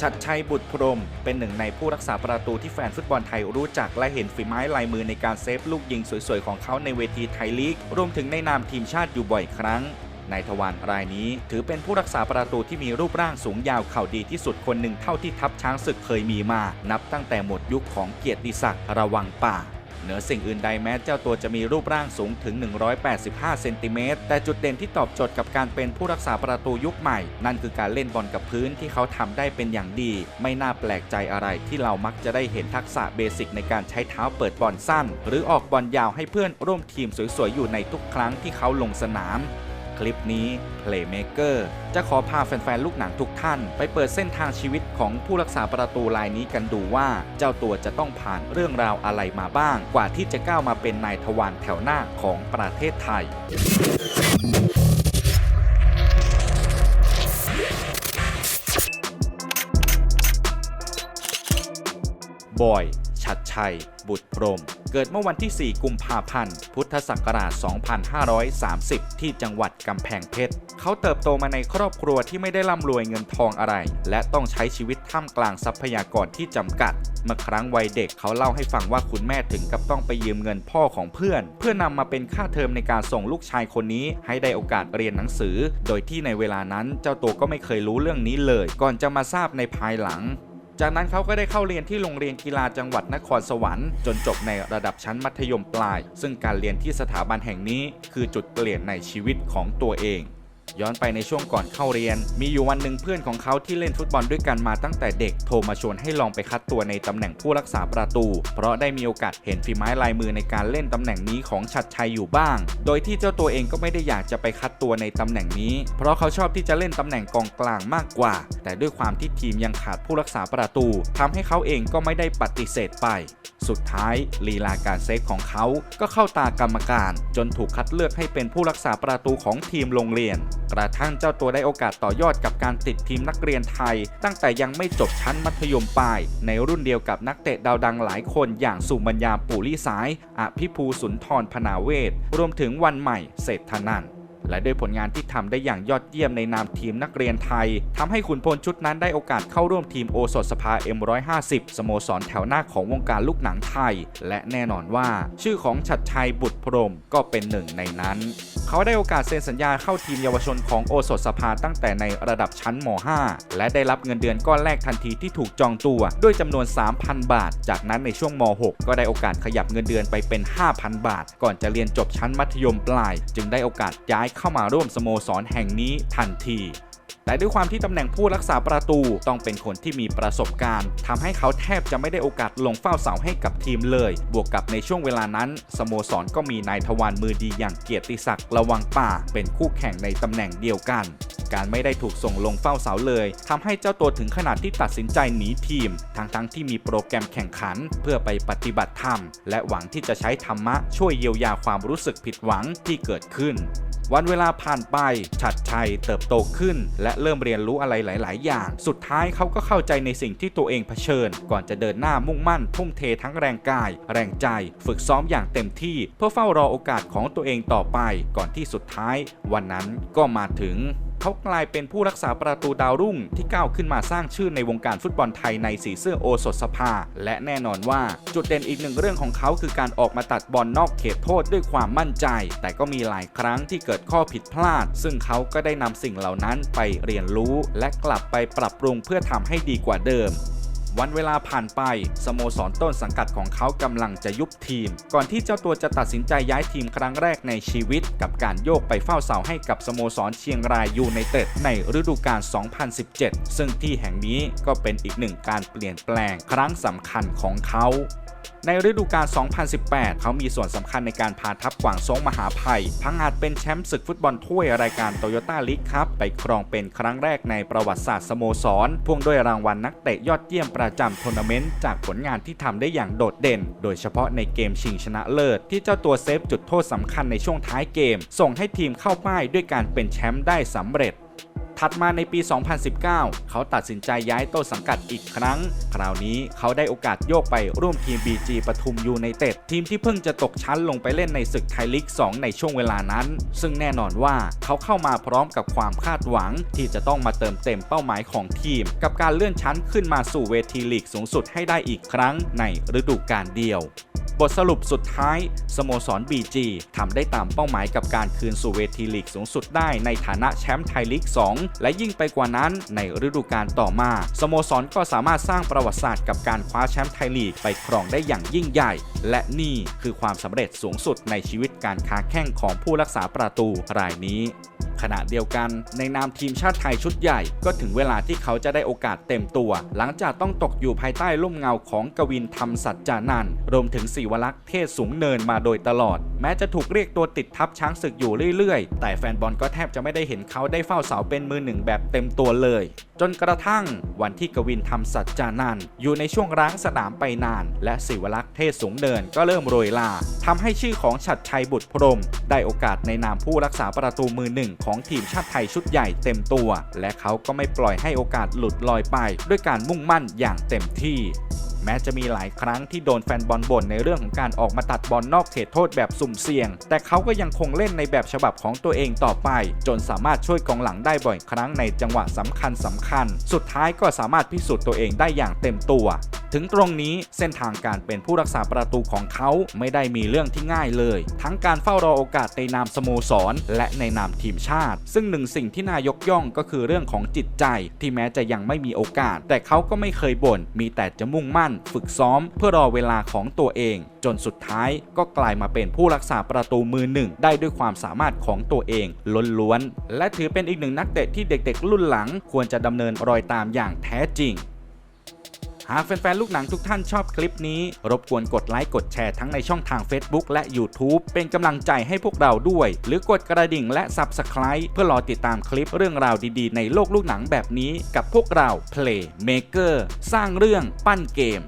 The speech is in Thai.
ชัดชัยบุตรพรม เป็นหนึ่งในผู้รักษาประตูที่แฟนฟุตบอลไทยรู้จักและเห็นฝีไม้ลายมือในการเซฟลูกยิงสวยๆ ของเขาในเวทีไทยลีก รวมถึงในนามทีมชาติอยู่บ่อยครั้งนายทวารรายนี้ถือเป็นผู้รักษาประตูที่มีรูปร่างสูงยาวเข่าดีที่สุดคนหนึ่งเท่าที่ทัพช้างศึกเคยมีมา นับตั้งแต่หมดยุคของเกียรติศักดิ์ระวังป่า เหนือสิ่งอื่นใดแม้เจ้าตัวจะมีรูปร่างสูงถึง 185 เซนติเมตร แต่จุดเด่นที่ตอบโจทย์กับการเป็นผู้รักษาประตูยุคใหม่ นั่นคือการเล่นบอลกับพื้นที่เขาทำได้เป็นอย่างดี ไม่น่าแปลกใจอะไรที่เรามักจะได้เห็นทักษะเบสิกในการใช้เท้าเปิดบอลสั้น หรือออกบอลยาวให้เพื่อนร่วมทีมสวยๆอยู่ในทุกครั้งที่เขาลงสนาม คลิปนี้ Playmaker จะขอพาแฟนๆ ลูกหนังทุกท่าน ไปเปิดเส้นทางชีวิตของผู้รักษาประตูรายนี้กันดูว่า เจ้าตัวจะต้องผ่านเรื่องราวอะไรมาบ้าง กว่าที่จะก้าวมาเป็นนายทวารแถวหน้าของประเทศไทยบอย ชัดชัย บุตรพรม เกิดเมื่อวันที่ 4 กุมภาพันธ์ พุทธศักราช 2530 ที่จังหวัดกำแพงเพชร เขาเติบโตมาในครอบครัวที่ไม่ได้ร่ำรวยเงินทองอะไร และต้องใช้ชีวิตท่ามกลางทรัพยากรที่จำกัด เมื่อครั้งวัยเด็กเขาเล่าให้ฟังว่าคุณแม่ถึงกับต้องไปยืมเงินพ่อของเพื่อน เพื่อนำมาเป็นค่าเทอมในการส่งลูกชายคนนี้ ให้ได้โอกาสเรียนหนังสือ โดยที่ในเวลานั้นเจ้าตัวก็ไม่เคยรู้เรื่องนี้เลย ก่อนจะมาทราบในภายหลัง จากนั้นเขาก็ได้เข้าเรียนที่โรงเรียนกีฬาจังหวัดนครสวรรค์จนจบในระดับชั้นมัธยมปลาย ซึ่งการเรียนที่สถาบันแห่งนี้ คือจุดเปลี่ยนในชีวิตของตัวเอง ย้อนไปในช่วงก่อนเข้าเรียน มีอยู่วันหนึ่งเพื่อนของเขาที่เล่นฟุตบอลด้วยกันมาตั้งแต่เด็กโทรมาชวนให้ลองไปคัดตัวในตำแหน่งผู้รักษาประตู เพราะได้มีโอกาสเห็นฝีไม้ลายมือในการเล่นตำแหน่งนี้ของชัดชัยอยู่บ้าง โดยที่เจ้าตัวเองก็ไม่ได้อยากจะไปคัดตัวในตำแหน่งนี้ เพราะเขาชอบที่จะเล่นตำแหน่งกองกลางมากกว่า แต่ด้วยความที่ทีมยังขาดผู้รักษาประตูทำให้เขาเองก็ไม่ได้ปฏิเสธไป สุดท้าย ลีลาการเซฟของเขาก็เข้าตากรรมการ จนถูกคัดเลือกให้เป็นผู้รักษาประตูของทีมโรงเรียนกระทั่งเจ้าตัวได้โอกาสต่อยอดกับการติดทีมนักเรียนไทย ตั้งแต่ยังไม่จบชั้นมัธยมปลาย ในรุ่นเดียวกับนักเตะดาวดังหลายคนอย่างสุมัญญาปุริสายอภิภูสุนทรพนาเวศรวมถึงวันใหม่เศรษฐนันท์ และด้วยผลงานที่ทำได้อย่างยอดเยี่ยมในนามทีมนักเรียนไทยทำให้ขุนพลชุดนั้นได้โอกาสเข้าร่วมทีมโอสถสภา M150 สโมสรแถวหน้าของวงการลูกหนังไทย และแน่นอนว่าชื่อของชัดชัยบุตรพรมก็เป็นหนึ่งในนั้นเขาได้โอกาสเซ็นสัญญาเข้าทีมเยาวชนของโอสถสภาตั้งแต่ในระดับชั้นม .5 และได้รับเงินเดือนก้อนแรกทันทีที่ถูกจองตัว ด้วยจำนวน 3,000 บาท จากนั้นในช่วงม .6 ก็ได้โอกาสขยับเงินเดือนไปเป็น 5,000 บาท ก่อนจะเรียนจบชั้นมัธยมปลาย จึงได้โอกาสย้ายเข้ามาร่วมสโมสรแห่งนี้ทันที แต่ด้วยความที่ตำแหน่งผู้รักษาประตูต้องเป็นคนที่มีประสบการณ์ทำให้เขาแทบจะไม่ได้โอกาสลงเฝ้าเสาให้กับทีมเลย บวกกับในช่วงเวลานั้น สโมสรก็มีนายทวารมือดีอย่างเกียรติศักดิ์ระวังป่า เป็นคู่แข่งในตำแหน่งเดียวกัน การไม่ได้ถูกส่งลงเฝ้าเสาเลยทำให้เจ้าตัวถึงขนาดที่ตัดสินใจหนีทีม ทั้งๆทที่มีโปรแกรมแข่งขัน เพื่อไปปฏิบัติธรรม และหวังที่จะใช้ธรรมะช่วยเยียวยาความรู้สึกผิดหวังที่เกิดขึ้นวันเวลาผ่านไปชัดชัยเติบโตขึ้น และเริ่มเรียนรู้อะไรหลาย ๆ อย่าง สุดท้ายเขาก็เข้าใจในสิ่งที่ตัวเองเผชิญ ก่อนจะเดินหน้ามุ่งมั่น ทุ่มเททั้งแรงกาย แรงใจ ฝึกซ้อมอย่างเต็มที่ เพื่อเฝ้ารอโอกาสของตัวเองต่อไป ก่อนที่สุดท้าย วันนั้นก็มาถึง เขากลายเป็นผู้รักษาประตูดาวรุ่งที่ก้าวขึ้นมาสร้างชื่อในวงการฟุตบอลไทยในสีเสื้อโอสถสภา และแน่นอนว่าจุดเด่นอีกหนึ่งเรื่องของเขาคือการออกมาตัดบอลนอกเขตโทษด้วยความมั่นใจ แต่ก็มีหลายครั้งที่เกิดข้อผิดพลาด ซึ่งเขาก็ได้นำสิ่งเหล่านั้นไปเรียนรู้ และกลับไปปรับปรุงเพื่อทำให้ดีกว่าเดิม วันเวลาผ่านไป สโมสรต้นสังกัดของเขากำลังจะยุบทีม ก่อนที่เจ้าตัวจะตัดสินใจย้ายทีมครั้งแรกในชีวิต กับการโยกไปเฝ้าเสาให้กับสโมสรเชียงรายยูไนเต็ดในฤดูกาล 2017 ซึ่งที่แห่งนี้ก็เป็นอีกหนึ่งการเปลี่ยนแปลงครั้งสำคัญของเขา ในฤดูกาล 2018 เขามีส่วนสำคัญในการพาทัพกวางซงมหาภัย พังอาจเป็นแชมป์ศึกฟุตบอลถ้วยรายการโตโยต้าลีกครับไปครองเป็นครั้งแรกในประวัติศาสตร์สโมสรพ่วงด้วยรางวัลนักเตะยอดเยี่ยมประจำทัวร์นาเมนต์จากผลงานที่ทำได้อย่างโดดเด่น โดยเฉพาะในเกมชิงชนะเลิศ ที่เจ้าตัวเซฟจุดโทษสำคัญในช่วงท้ายเกม ส่งให้ทีมเข้าป้ายด้วยการเป็นแชมป์ได้สำเร็จ ถัดมาในปี 2019 เขาตัดสินใจย้ายต้นสังกัดอีกครั้ง คราวนี้เขาได้โอกาสโยกไปร่วมทีม BG ปทุมยูไนเต็ดทีมที่เพิ่งจะตกชั้นลงไปเล่นในศึกไทยลีก 2 ในช่วงเวลานั้น ซึ่งแน่นอนว่าเขาเข้ามาพร้อมกับความคาดหวัง ที่จะต้องมาเติมเต็มเป้าหมายของทีม กับการเลื่อนชั้นขึ้นมาสู่เวทีลีกสูงสุดให้ได้อีกครั้งในฤดูกาลเดียว บทสรุปสุดท้าย สโมสร BG ทำได้ตามเป้าหมายกับการคืนสู่เวทีลีกสูงสุดได้ในฐานะแชมป์ไทยลีก 2 และยิ่งไปกว่านั้นในฤดูกาลต่อมา สโมสรก็สามารถสร้างประวัติศาสตร์กับการคว้าแชมป์ไทยลีกไปครองได้อย่างยิ่งใหญ่ และนี่คือความสำเร็จสูงสุดในชีวิตการค้าแข่งของผู้รักษาประตูรายนี้ขณะเดียวกันในนามทีมชาติไทยชุดใหญ่ ก็ถึงเวลาที่เขาจะได้โอกาสเต็มตัว หลังจากต้องตกอยู่ภายใต้ร่มเงาของกวินธรรมสัจจานันท์รวมถึงศิวลักษ์เทศสูงเนินมาโดยตลอด แม้จะถูกเรียกตัวติดทับช้างศึกอยู่เรื่อยๆ แต่แฟนบอลก็แทบจะไม่ได้เห็นเขาได้เฝ้าเสาเป็นมือหนึ่งแบบเต็มตัวเลย จนกระทั่งวันที่กวินทำสัจจานันอยู่ในช่วงร้างสนามไปนาน และศิวลักษ์เทศสูงเนินก็เริ่มโรยลาทำให้ชื่อของฉัดชัยบุตรพรม ได้โอกาสในนามผู้รักษาประตูมือหนึ่งของทีมชาติไทยชุดใหญ่เต็มตัว และเขาก็ไม่ปล่อยให้โอกาสหลุดลอยไป ด้วยการมุ่งมั่นอย่างเต็มที่ แม้จะมีหลายครั้งที่โดนแฟนบอลบ่นในเรื่องของการออกมาตัดบอลนอกเขตโทษแบบสุ่มเสี่ยง แต่เขาก็ยังคงเล่นในแบบฉบับของตัวเองต่อไป จนสามารถช่วยกองหลังได้บ่อยครั้งในจังหวะสำคัญสำคัญ สุดท้ายก็สามารถพิสูจน์ตัวเองได้อย่างเต็มตัว ถึงตรงนี้เส้นทางการเป็นผู้รักษาประตูของเขาไม่ได้มีเรื่องที่ง่ายเลย ทั้งการเฝ้ารอโอกาสในนามสโมสร และในนามทีมชาติ ซึ่งหนึ่งสิ่งที่นายกย่องก็คือเรื่องของจิตใจ ที่แม้จะยังไม่มีโอกาส แต่เขาก็ไม่เคยบ่นมีแต่จะมุ่งมั่น ฝึกซ้อม เพื่อรอเวลาของตัวเอง จนสุดท้ายก็กลายมาเป็นผู้รักษาประตูมือหนึ่ง ได้ด้วยความสามารถของตัวเองล้วนๆและถือเป็นอีกหนึ่งนักเตะที่เด็กๆ รุ่นหลังควรจะดำเนินรอยตามอย่างแท้จริง หากแฟนๆ ลูกหนังทุกท่านชอบคลิปนี้ รบกวนกดไลค์กดแชร์ทั้งในช่องทาง Facebook และ YouTube เป็นกำลังใจให้พวกเราด้วย หรือกดกระดิ่งและ Subscribe เพื่อรอติดตามคลิปเรื่องราวดีๆ ในโลกลูกหนังแบบนี้กับพวกเรา Playmaker สร้างเรื่องปั้นเกม